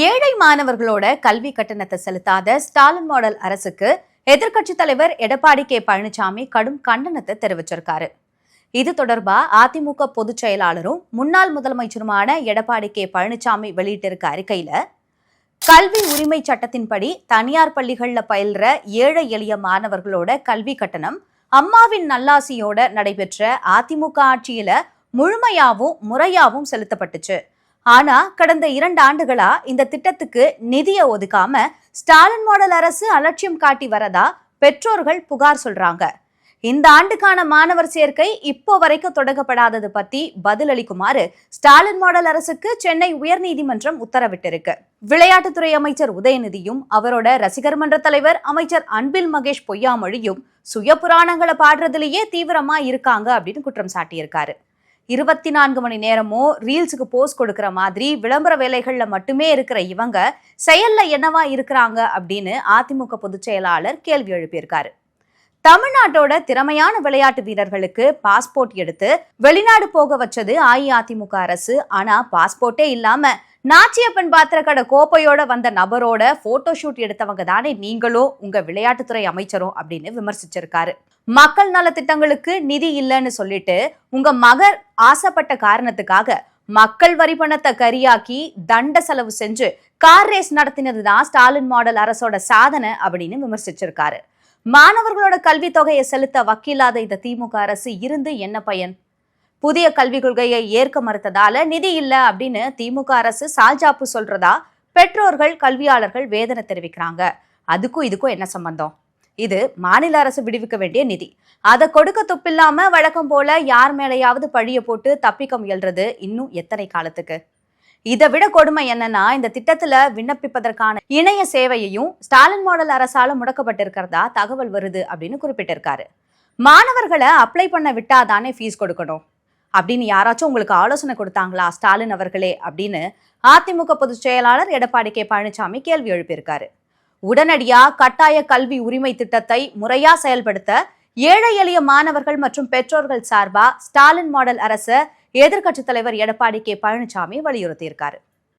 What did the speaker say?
ஏழை மாணவர்களோட கல்வி கட்டணத்தை செலுத்தாத ஸ்டாலின் மாடல் அரசுக்கு எதிர்க்கட்சி தலைவர் எடப்பாடி கே பழனிசாமி கடும் கண்டனத்தை தெரிவிச்சிருக்காரு. இது தொடர்பா அதிமுக பொதுச் செயலாளரும் முன்னாள் முதலமைச்சருமான எடப்பாடி கே பழனிசாமி வெளியிட்டிருக்க அறிக்கையில கல்வி உரிமை சட்டத்தின்படி தனியார் பள்ளிகளில் பயில்ற ஏழை எளிய மாணவர்களோட கல்வி கட்டணம் அம்மாவின் நல்லாசியோட நடைபெற்ற அதிமுக ஆட்சியில முழுமையாவும் முறையாவும் செலுத்தப்பட்டுச்சு. ஆனா கடந்த இரண்டு ஆண்டுகளா இந்த திட்டத்துக்கு நிதியை ஒதுக்காம ஸ்டாலின் மாடல் அரசு அலட்சியம் காட்டி வரதா பெற்றோர்கள் புகார் சொல்றாங்க. இந்த ஆண்டுக்கான மாணவர் சேர்க்கை இப்போ வரைக்கும் தொடங்கப்படாதது பத்தி பதிலளிக்குமாறு ஸ்டாலின் மாடல் அரசுக்கு சென்னை உயர்நீதிமன்றம் உத்தரவிட்டிருக்கு. விளையாட்டுத்துறை அமைச்சர் உதயநிதியும் அவரோட ரசிகர் மன்ற தலைவர் அமைச்சர் அன்பில் மகேஷ் பொய்யாமொழியும் சுய புராணங்களை பாடுறதுலயே தீவிரமா இருக்காங்க அப்படின்னு குற்றம் சாட்டியிருக்காரு. இருபத்தி நான்கு மணி நேரமும் ரீல்ஸுக்கு போஸ்ட் கொடுக்குற மாதிரி விளம்பர வேலைகளில் மட்டுமே இருக்கிற இவங்க செயலில் என்னவா இருக்கிறாங்க அப்படின்னு அதிமுக பொதுச் செயலாளர் கேள்வி எழுப்பியிருக்காரு. தமிழ்நாட்டோட திறமையான விளையாட்டு வீரர்களுக்கு பாஸ்போர்ட் எடுத்து வெளிநாடு போக வச்சது அஇஅதிமுக அரசு. ஆனா பாஸ்போர்ட்டே இல்லாம நாச்சியப்பன் பாத்திர கடை கோப்பையோட வந்த நபரோட போட்டோ ஷூட் எடுத்தவங்க தானே நீங்களும் உங்க விளையாட்டுத்துறை அமைச்சரும் அப்படின்னு விமர்சிச்சிருக்காரு. மக்கள் நல திட்டங்களுக்கு நிதி இல்லைன்னு சொல்லிட்டு உங்க மகர் ஆசைப்பட்ட காரணத்துக்காக மக்கள் வரி பணத்தை கரியாக்கி தண்ட செலவு செஞ்சு கார் ரேஸ் நடத்தினது தான் ஸ்டாலின் மாடல் அரசோட சாதனை அப்படின்னு விமர்சிச்சிருக்காரு. மாணவர்களோட கல்வி தொகையை செலுத்த வக்கில்லாத இந்த திமுக அரசு இருந்து என்ன பயன்? புதிய கல்விக் கொள்கையை ஏற்க மறுத்ததால நிதி இல்ல அப்படின்னு திமுக அரசு சால்ஜாப்பு சொல்றதா பெற்றோர்கள் கல்வியாளர்கள் வேதனை தெரிவிக்கிறாங்க. அதுக்கும் இதுக்கும் என்ன சம்பந்தம்? இது மாநில அரசு விடுவிக்க வேண்டிய நிதி. அதை கொடுக்க துப்பில்லாம வழக்கம் போல யார் மேலேயாவது பழிய போட்டு தப்பிக்க முயல்றது இன்னும் எத்தனை காலத்துக்கு? இதை விட கொடுமை என்னன்னா இந்த திட்டத்துல விண்ணப்பிப்பதற்கான இணைய சேவையையும் ஸ்டாலின் மாடல் அரசால முடக்கப்பட்டிருக்கிறதா தகவல் வருது அப்படின்னு குறிப்பிட்டிருக்காரு. மாணவர்களை அப்ளை பண்ண விட்டாதானே ஃபீஸ் கொடுக்கணும்? அப்படின்னு யாராச்சும் உங்களுக்கு ஆலோசனை கொடுத்தாங்களா ஸ்டாலின் அவர்களே அப்படின்னு அதிமுக பொதுச் செயலாளர் எடப்பாடி கே. பழனிசாமி கேள்வி எழுப்பியிருக்காரு. உடனடியா கட்டாய கல்வி உரிமை திட்டத்தை முறையா செயல்படுத்த ஏழை எளிய மாணவர்கள் மற்றும் பெற்றோர்கள் சார்பா ஸ்டாலின் மாடல் அரசு எதிர்க்கட்சித் தலைவர் எடப்பாடி கே பழனிசாமி வலியுறுத்தியிருக்காரு.